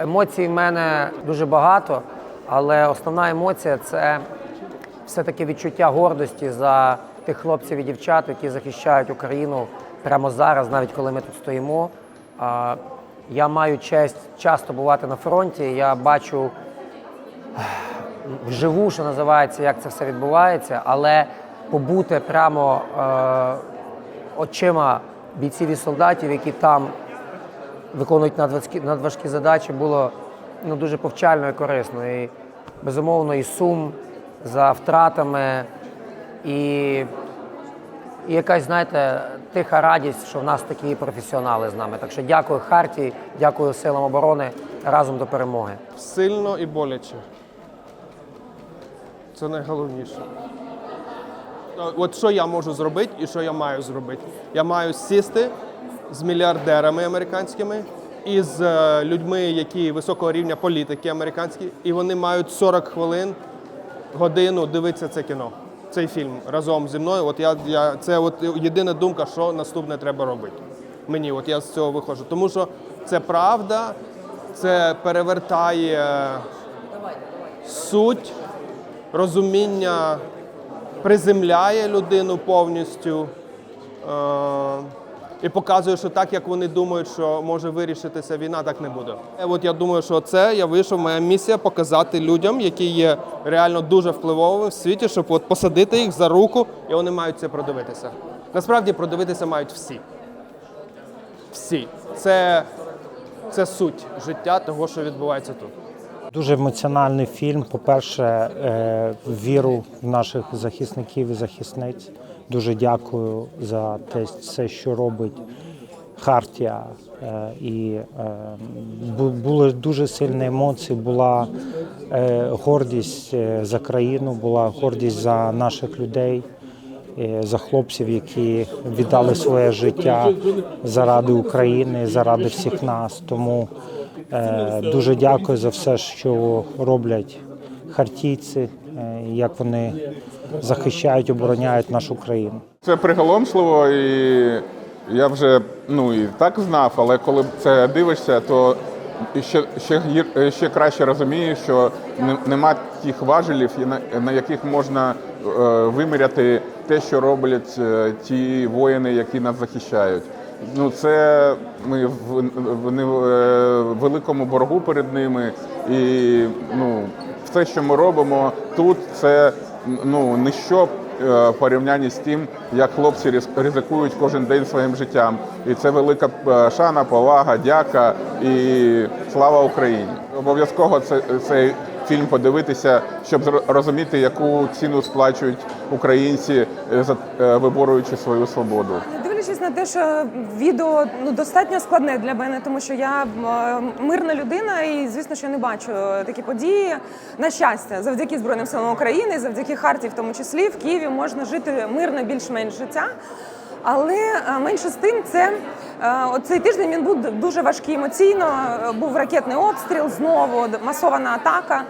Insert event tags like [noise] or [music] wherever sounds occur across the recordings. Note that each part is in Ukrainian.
Емоцій в мене дуже багато, але основна емоція це все-таки відчуття гордості за тих хлопців і дівчат, які захищають Україну прямо зараз, навіть коли ми тут стоїмо. Я маю честь часто бувати на фронті. Я бачу [sighs] вживу, що називається, як це все відбувається, але побути прямо е, очима бійців і солдатів, які там виконують надважкі, надважкі задачі, було ну, дуже повчально і корисно. І безумовно, і сум за втратами, і, і якась, знаєте, тиха радість, що в нас такі професіонали з нами. Так що дякую Харті, дякую силам оборони разом до перемоги. Сильно і боляче. Це найголовніше. От що я можу зробити і що я маю зробити? Я маю сісти з мільярдерами американськими і з е, людьми, які високого рівня політики американські, і вони мають 40 хвилин, годину дивитися це кіно, цей фільм разом зі мною. От я, я це от єдина думка, що наступне треба робити. Мені, от я з цього виходжу. Тому що це правда, це перевертає суть, розуміння приземляє людину повністю е- і показує, що так, як вони думають, що може вирішитися війна, так не буде. Е, От я думаю, що це я вийшов. Моя місія показати людям, які є реально дуже впливовими в світі, щоб от посадити їх за руку, і вони мають це продивитися. Насправді продивитися мають всі. Всі. Це, це суть життя того, що відбувається тут. Дуже емоціональний фільм. По-перше, е, віру в наших захисників і захисниць. Дуже дякую за те, все, що робить Хартія. Е, І е, були дуже сильні емоції. Була е, гордість за країну, була гордість за наших людей. За хлопців, які віддали своє життя заради України, заради всіх нас. Тому Дуже дякую за все, що роблять хартійці, як вони захищають, обороняють нашу країну. Це приголомшливо, і я вже ну і так знав, але коли це дивишся, то ще, ще, ще краще розумієш, що нема тих важелів, на, яких можна е, виміряти те, що роблять е, ті воїни, які нас захищають. Ну, це ми в, е, великому боргу перед ними, і ну, все, що ми робимо тут, це ну ніщо е, в порівнянні з тим, як хлопці ризикують кожен день своїм життям. І це велика е, шана, повага, дяка і слава Україні. Обов'язково це, цей фільм подивитися, щоб розуміти, яку ціну сплачують українці, е, за- виборюючи свою свободу. Те, що відео ну достатньо складне для мене, тому що я е, мирна людина, і звісно, що не бачу такі події. На щастя, завдяки Збройним силам України, завдяки Харті, в тому числі в Києві можна жити мирно більш-менш життя. Але е, менше з тим, це е, цей тиждень він був дуже важкий емоційно. Е, Був ракетний обстріл, знову масована атака.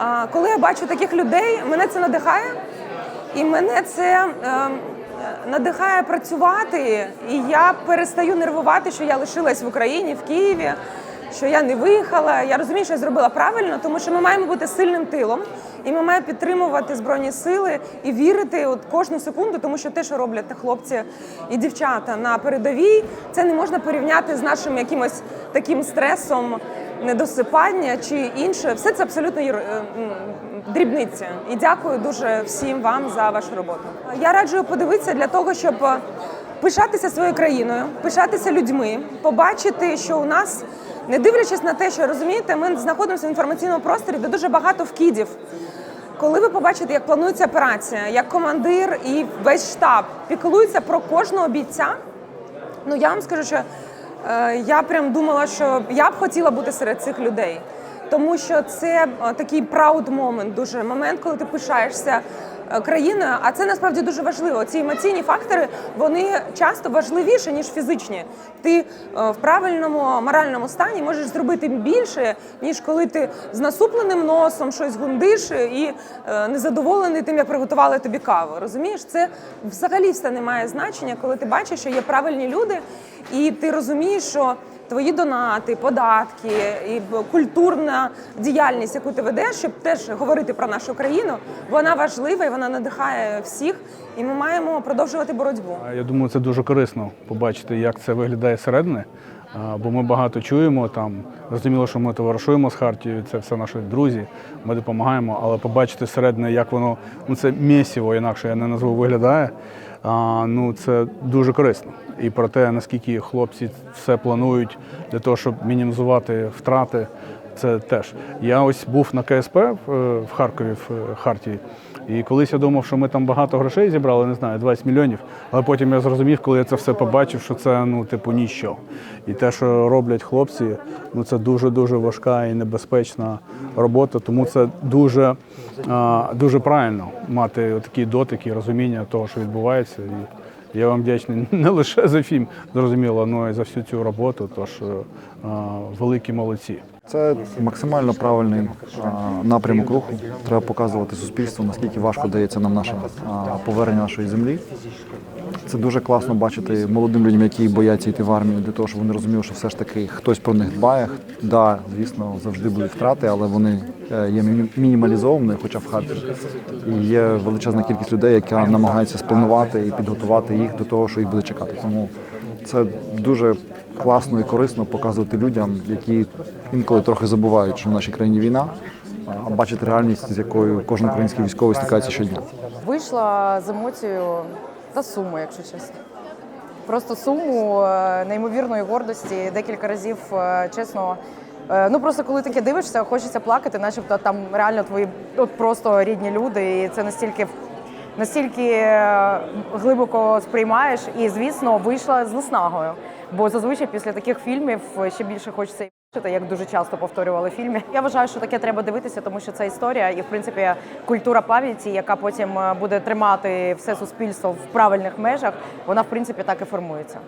Е, Коли я бачу таких людей, мене це надихає. І мене це е, надихає працювати, і я перестаю нервувати, що я лишилась в Україні, в Києві, що я не виїхала. Я розумію, що я зробила правильно, тому що ми маємо бути сильним тилом, і ми маємо підтримувати збройні сили і вірити от кожну секунду, тому що те, що роблять хлопці і дівчата на передовій, це не можна порівняти з нашим якимось таким стресом недосипання чи інше. Все це абсолютно е, дрібниці. І дякую дуже всім вам за вашу роботу. Я раджу подивитися для того, щоб пишатися своєю країною, пишатися людьми, побачити, що у нас, не дивлячись на те, що розумієте, ми знаходимося в інформаційному просторі, де дуже багато вкидів. Коли ви побачите, як планується операція, як командир і весь штаб піклуються про кожного бійця, Ну я вам скажу, що я прям думала, що я б хотіла бути серед цих людей, тому що це е, такий proud moment, дуже момент, коли ти пишаєшся е, країною. А це насправді дуже важливо. Ці емоційні фактори вони часто важливіші ніж фізичні. Ти е, в правильному моральному стані можеш зробити більше, ніж коли ти з насупленим носом щось гундиш і е, незадоволений тим, як приготували тобі каву. Розумієш, це взагалі все не має значення, коли ти бачиш, що є правильні люди, і ти розумієш, що твої донати, податки і культурна діяльність, яку ти ведеш, щоб теж говорити про нашу країну, вона важлива і вона надихає всіх. І ми маємо продовжувати боротьбу. Я думаю, це дуже корисно побачити, як це виглядає зсередини. А, Бо ми багато чуємо там. Зрозуміло, що ми товаришуємо з Хартією, це все наші друзі, ми допомагаємо, але побачити зсередини, як воно ну це місіво, інакше я не назву виглядає. А, ну це дуже корисно. І про те, наскільки хлопці все планують для того, щоб мінімізувати втрати. Це теж. Я ось був на КСП в, е, Харкові в е, Хартії. І колись я думав, що ми там багато грошей зібрали, не знаю, 20 мільйонів. Але потім я зрозумів, коли я це все побачив, що це ну, типу, ніщо. І те, що роблять хлопці, ну це дуже-дуже важка і небезпечна робота. Тому це дуже, а, дуже правильно мати такі дотики, розуміння того, що відбувається. І я вам вдячний [laughs] не лише за фільм, зрозуміло, але й за всю цю роботу. Тож а, великі молодці. Це максимально правильний напрямок руху. Треба показувати суспільству, наскільки важко дається нам наше повернення нашої землі. Це дуже класно бачити молодим людям, які бояться йти в армію, для того, щоб вони розуміли, що все ж таки хтось про них дбає. Да, звісно, завжди будуть втрати, але вони е, є міні- мінімалізовані, хоча в Харкові. І є величезна кількість людей, яка намагається спланувати і підготувати їх до того, що їх буде чекати. Тому це дуже класно і корисно показувати людям, які інколи трохи забувають, що в нашій країні війна, а бачити реальність, з якою кожен український військовий стикається щодня. Вийшла з емоцією та суму, якщо чесно. Просто суму е, неймовірної гордості. Декілька разів, е, чесно. е, Ну просто коли таке дивишся, хочеться плакати, начебто там реально твої от просто рідні люди, і це настільки настільки глибоко сприймаєш. І звісно, вийшла з наснагою. Бо зазвичай після таких фільмів ще більше хочеться і бачити, як дуже часто повторювали в фільмі. Я вважаю, що таке треба дивитися, тому що це історія і в принципі культура пам'яті, яка потім е, буде тримати все суспільство в правильних межах, вона в принципі так і формується.